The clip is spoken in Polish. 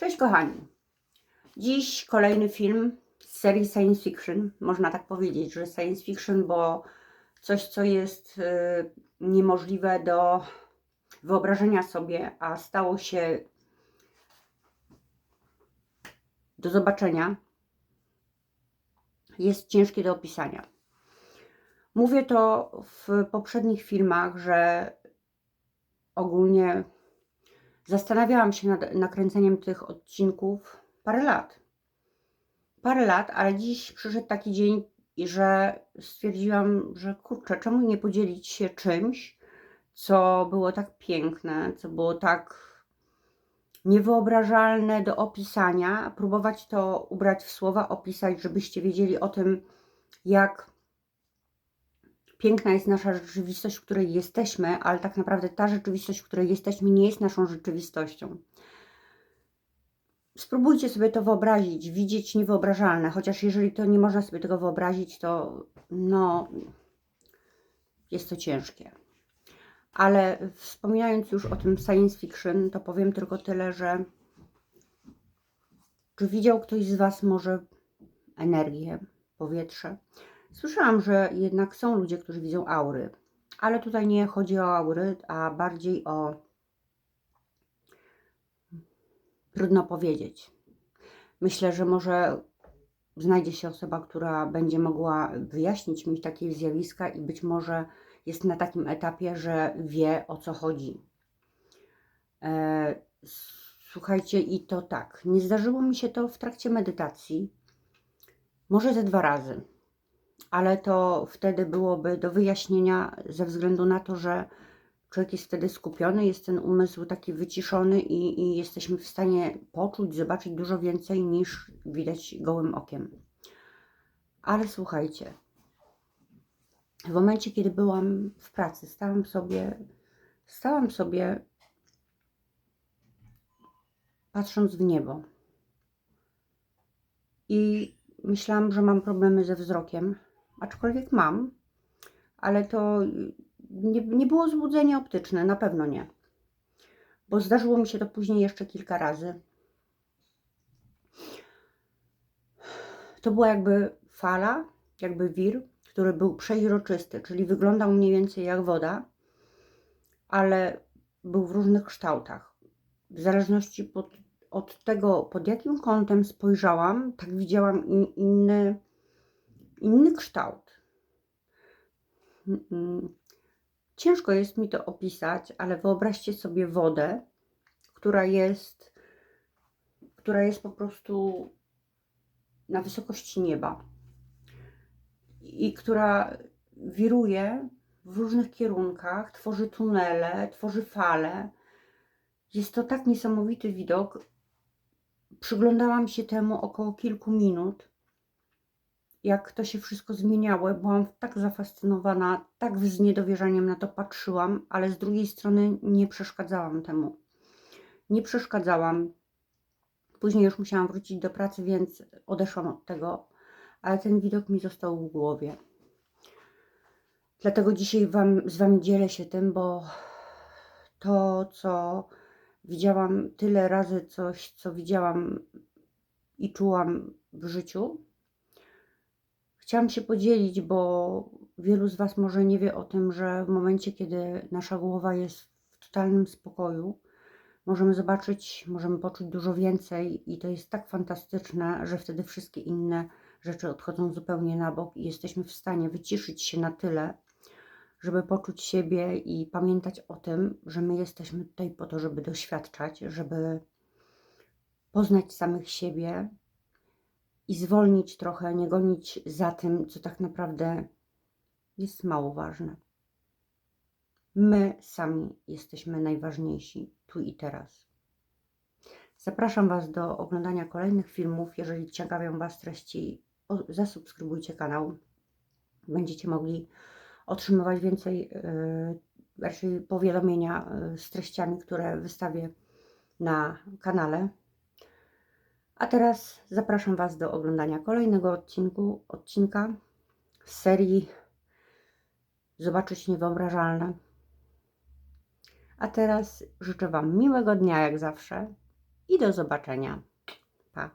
Cześć kochani. Dziś kolejny film z serii science fiction. Można tak powiedzieć, że science fiction, bo coś, co jest y, niemożliwe do wyobrażenia sobie, a stało się do zobaczenia, jest ciężkie do opisania. Mówię to w poprzednich filmach, że ogólnie Zastanawiałam się nad nakręceniem tych odcinków parę lat. Parę lat, ale dziś przyszedł taki dzień, że stwierdziłam, że kurczę, czemu nie podzielić się czymś, co było tak piękne, co było tak niewyobrażalne do opisania, próbować to ubrać w słowa, opisać, żebyście wiedzieli o tym, jak piękna jest nasza rzeczywistość, w której jesteśmy, ale tak naprawdę ta rzeczywistość, w której jesteśmy, nie jest naszą rzeczywistością. Spróbujcie sobie to wyobrazić, widzieć niewyobrażalne, chociaż jeżeli to nie można sobie tego wyobrazić, to no jest to ciężkie. Ale wspominając już o tym science fiction, to powiem tylko tyle, że czy widział ktoś z Was może energię, powietrze? Słyszałam, że jednak są ludzie, którzy widzą aury, ale tutaj nie chodzi o aury, a bardziej o. Trudno powiedzieć. Myślę, że może znajdzie się osoba, która będzie mogła wyjaśnić mi takie zjawiska i być może jest na takim etapie, że wie o co chodzi. E, słuchajcie, i to tak. Nie zdarzyło mi się to w trakcie medytacji. Może ze dwa razy ale to wtedy byłoby do wyjaśnienia ze względu na to, że człowiek jest wtedy skupiony, jest ten umysł taki wyciszony i, i jesteśmy w stanie poczuć, zobaczyć dużo więcej niż widać gołym okiem. Ale słuchajcie, w momencie, kiedy byłam w pracy, stałam sobie, stałam sobie patrząc w niebo. I myślałam, że mam problemy ze wzrokiem aczkolwiek mam, ale to nie, nie było złudzenie optyczne, na pewno nie. Bo zdarzyło mi się to później jeszcze kilka razy. To była jakby fala, jakby wir, który był przeźroczysty, czyli wyglądał mniej więcej jak woda, ale był w różnych kształtach. W zależności pod, od tego, pod jakim kątem spojrzałam, tak widziałam in, inny inny kształt. Ciężko jest mi to opisać, ale wyobraźcie sobie wodę, która jest, która jest po prostu na wysokości nieba i która wiruje w różnych kierunkach, tworzy tunele, tworzy fale. Jest to tak niesamowity widok. Przyglądałam się temu około kilku minut jak to się wszystko zmieniało. Byłam tak zafascynowana, tak z niedowierzaniem na to patrzyłam, ale z drugiej strony nie przeszkadzałam temu. Nie przeszkadzałam. Później już musiałam wrócić do pracy, więc odeszłam od tego, ale ten widok mi został w głowie. Dlatego dzisiaj wam, z Wami dzielę się tym, bo to, co widziałam tyle razy, coś, co widziałam i czułam w życiu, Chciałam się podzielić, bo wielu z Was może nie wie o tym, że w momencie, kiedy nasza głowa jest w totalnym spokoju, możemy zobaczyć, możemy poczuć dużo więcej i to jest tak fantastyczne, że wtedy wszystkie inne rzeczy odchodzą zupełnie na bok i jesteśmy w stanie wyciszyć się na tyle, żeby poczuć siebie i pamiętać o tym, że my jesteśmy tutaj po to, żeby doświadczać, żeby poznać samych siebie, i zwolnić trochę, nie gonić za tym, co tak naprawdę jest mało ważne. My sami jesteśmy najważniejsi tu i teraz. Zapraszam Was do oglądania kolejnych filmów. Jeżeli ciekawią Was treści, zasubskrybujcie kanał. Będziecie mogli otrzymywać więcej, raczej powiadomienia yy, z treściami, które wystawię na kanale. A teraz zapraszam Was do oglądania kolejnego odcinku, odcinka z serii Zobaczyć Niewyobrażalne. A teraz życzę Wam miłego dnia jak zawsze i do zobaczenia. Pa.